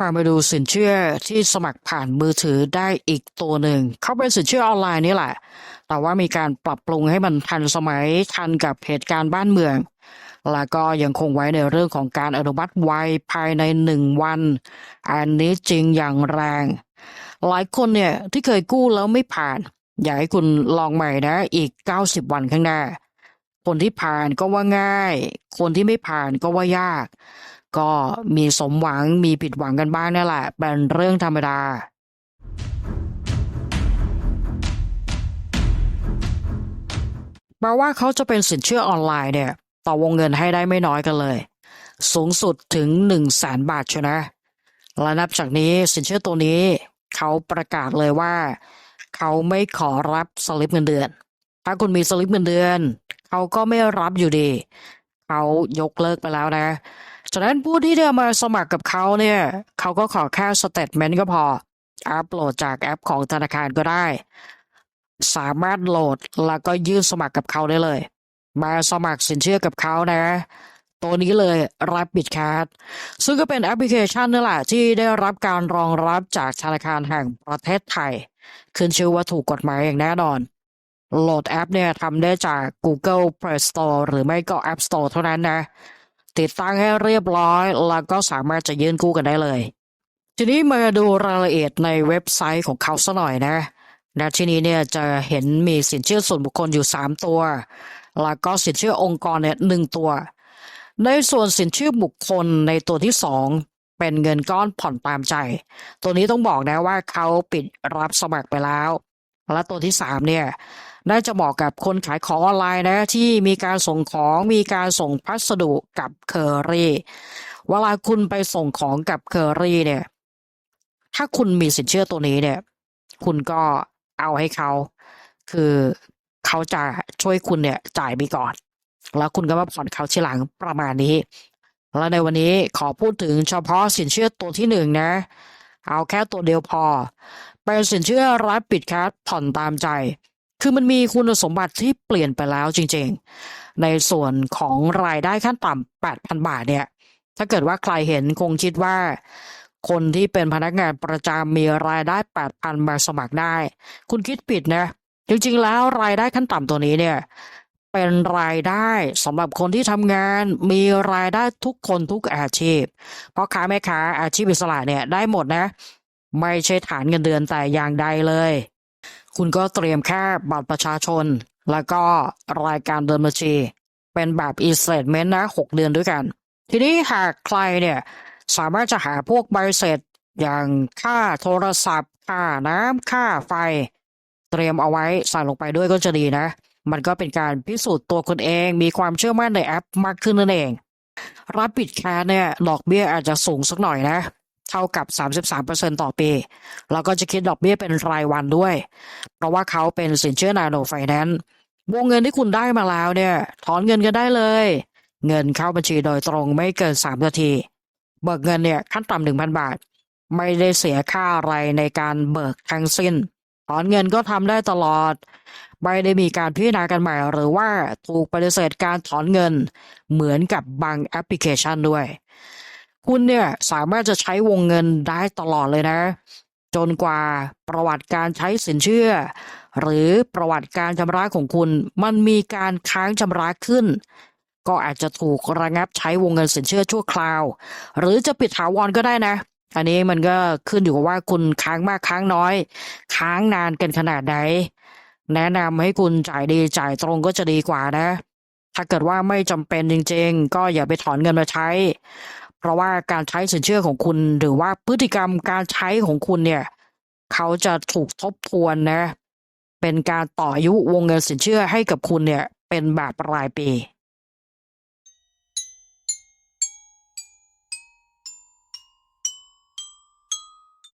พามาดูสินเชื่อที่สมัครผ่านมือถือได้อีกตัวหนึ่ง เขาเป็นสินเชื่อออนไลน์นี่แหละ แต่ว่ามีการปรับปรุงให้มันทันสมัยทันกับเหตุการณ์บ้านเมือง แล้วก็ยังคงไว้ในเรื่องของการอนุมัติไวภายในหนึ่งวัน อันนี้จริงอย่างแรง หลายคนเนี่ยที่เคยกู้แล้วไม่ผ่าน อยากให้คุณลองใหม่นะอีก 90 วันข้างหน้า คนที่ผ่านก็ว่าง่าย คนที่ไม่ผ่านก็ว่ายาก ก็มีสมหวังมีผิดหวังกันบ้างนั่แหละ เป็นเรื่องธรรมดาแปลว่าเขาจะเป็นสินเชื่อออนไลน์เนี่ย ต่อวงเงินให้ได้ไม่น้อยกันเลย สูงสุดถึง1นึ่งแสนบาทเชยวนะ และนับจากนี้สินเชื่อตัวนี้ เขาประกาศเลยว่า เขาไม่ขอรับสลิปเงินเดือน ถ้าคุณมีสลิปเงินเดือน เขาก็ไม่รับอยู่ดี เขายกเลิกไปแล้วนะ ฉะนั้นผู้ที่จะมาสมัครกับเขาเนี่ยเขาก็ขอแค่สเตทเมนต์ก็พอ อัปโหลดจากแอปของธนาคารก็ได้ สามารถโหลดแล้วก็ยื่นสมัครกับเขาได้เลย มาสมัครสินเชื่อกับเขานะ ตัวนี้เลย Rapid Card ซึ่งก็เป็นแอปพลิเคชันนี่แหละที่ได้รับการรองรับจากธนาคารแห่งประเทศไทย ขึ้นชื่อว่าถูกกฎหมายอย่างแน่นอนโหลดแอปเนี่ยทำได้จาก Google Play Store หรือไม่ก็ App Store เท่านั้นนะ ติดตั้งให้เรียบร้อย แล้วก็สามารถจะยื่นกู้กันได้เลย ทีนี้มาดูรายละเอียดในเว็บไซต์ของเขาสัหน่อยนะณที่นี้เนี่ยจะเห็นมีสินเชื่อส่วนบุคคลอยู่ 3 ตัว แล้วก็สินเชื่อองค์กรเนี่ยหนึ่งตัว ในส่วนสินเชื่อบุคคลในตัวที่ 2 เป็นเงินก้อนผ่อนตามใจ ตัวนี้ต้องบอกนะว่าเขาปิดรับสมัครไปแล้ว และตัวที่3เนี่ย น่าจะเหมาะกับคนขายของออนไลน์นะที่มีการส่งของมีการส่งพัสดุกับเคอรี่เวลาคุณไปส่งของกับเคอรี่เนี่ย ถ้าคุณมีสินเชื่อตัวนี้เนี่ย คุณก็เอาให้เขา คือเขาจะช่วยคุณเนี่ยจ่ายไปก่อน แล้วคุณก็มาผ่อนเขาทีหลังประมาณนี้ แล้วในวันนี้ขอพูดถึงเฉพาะสินเชื่อตัวที่หนึ่งนะ เอาแค่ตัวเดียวพอ เป็นสินเชื่อรับปิดแคัดผ่อนตามใจ คือมันมีคุณสมบัติที่เปลี่ยนไปแล้วจริงๆ ในส่วนของรายได้ขั้นต่ำ8,000 บาทเนี่ย ถ้าเกิดว่าใครเห็นคงคิดว่า คนที่เป็นพนักงานประจำมีรายได้ 8,000 มาสมัครได้ คุณคิดผิดนะ จริงๆ แล้วรายได้ขั้นต่ำตัวนี้เนี่ย เป็นรายได้สำหรับคนที่ทำงานมีรายได้ทุกคนทุกอาชีพ เพราะค้าแม่ค้าอาชีพอิสระเนี่ยได้หมดนะ ไม่ใช่ฐานเงินเดือนแต่อย่างใดเลย คุณก็เตรียมแค่บัตรประชาชน แล้วก็รายการเดินบัญชี เป็นแบบ e-statement นะ 6 เดือนด้วยกัน ทีนี้หากใครเนี่ยสามารถจะหาพวกใบเสร็จอย่างค่าโทรศัพท์ ค่าน้ำค่าไฟ เตรียมเอาไว้ใส่ลงไปด้วยก็จะดีนะ มันก็เป็นการพิสูจน์ตัวคุณเอง มีความเชื่อมั่นในแอปมากขึ้นนั่นเองรับปิดแคร์เนี่ยดอกเบี้ยอาจจะสูงสักหน่อยนะ เท่ากับ 33%ต่อปี แล้วก็จะคิดดอกเบี้ยเป็นรายวันด้วย เพราะว่าเขาเป็นสินเชื่อนาโนไฟแนนซ์วงเงินที่คุณได้มาแล้วเนี่ย ถอนเงินกันได้เลย เงินเข้าบัญชีโดยตรงไม่เกิน 3 นาที เบิกเงินเนี่ยขั้นต่ำหนึ่งพันบาท ไม่ได้เสียค่าอะไรในการเบิกทั้งสิ้น ถอนเงินก็ทำได้ตลอด ไม่ได้มีการพิจารณากันใหม่ หรือว่าถูกปฏิเสธการถอนเงินเหมือนกับบางแอปพลิเคชันด้วย คุณเนี่ยสามารถจะใช้วงเงินได้ตลอดเลยนะ จนกว่าประวัติการใช้สินเชื่อ หรือประวัติการชำระของคุณ มันมีการค้างชำระขึ้น ก็อาจจะถูกระงับใช้วงเงินสินเชื่อชั่วคราว หรือจะปิดถาวรก็ได้นะ อันนี้มันก็ขึ้นอยู่กับว่าคุณค้างมากค้างน้อย ค้างนานกันขนาดไหนแนะนำให้คุณจ่ายดีจ่ายตรงก็จะดีกว่านะ ถ้าเกิดว่าไม่จำเป็นจริงๆ ก็อย่าไปถอนเงินมาใช้ เพราะว่าการใช้สินเชื่อของคุณ หรือว่าพฤติกรรมการใช้ของคุณเนี่ย เขาจะถูกทบทวนนะ เป็นการต่ออายุวงเงินสินเชื่อให้กับคุณเนี่ย เป็นแบบรายปี